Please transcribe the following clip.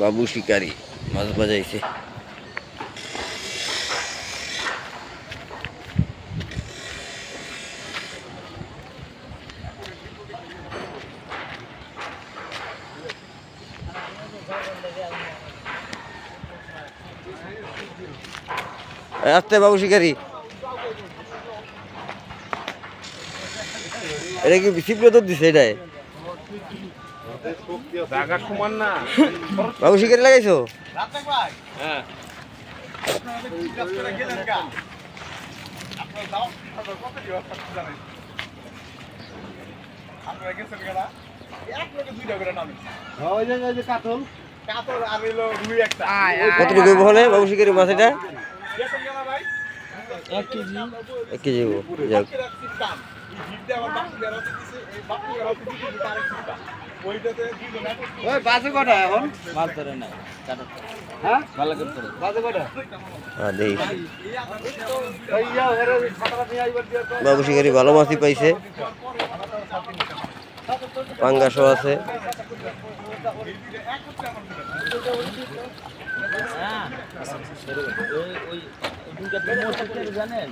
বাবু শিকারি মাছ বাজাইছে। আসতে বাবু শিকারি। এটা কি বিসিপ্লত দিছে এটাই? বাবু শিকারি লাগাইছো? হ্যাঁ। ওই যে ওই যে কাতল কতটুকু বলে বাবু শিকারি মাছ এটা? এক কেজি এক কেজি যাক। ওই বাজে কটা এখন? মাছ ধরে না হ্যাঁ? ভালো করে ধরে। বাজে কটা? হ্যাঁ বাবু শিকারি ভালো মাছই পাইছে। পাঙ্গাসও আছে। জানেন?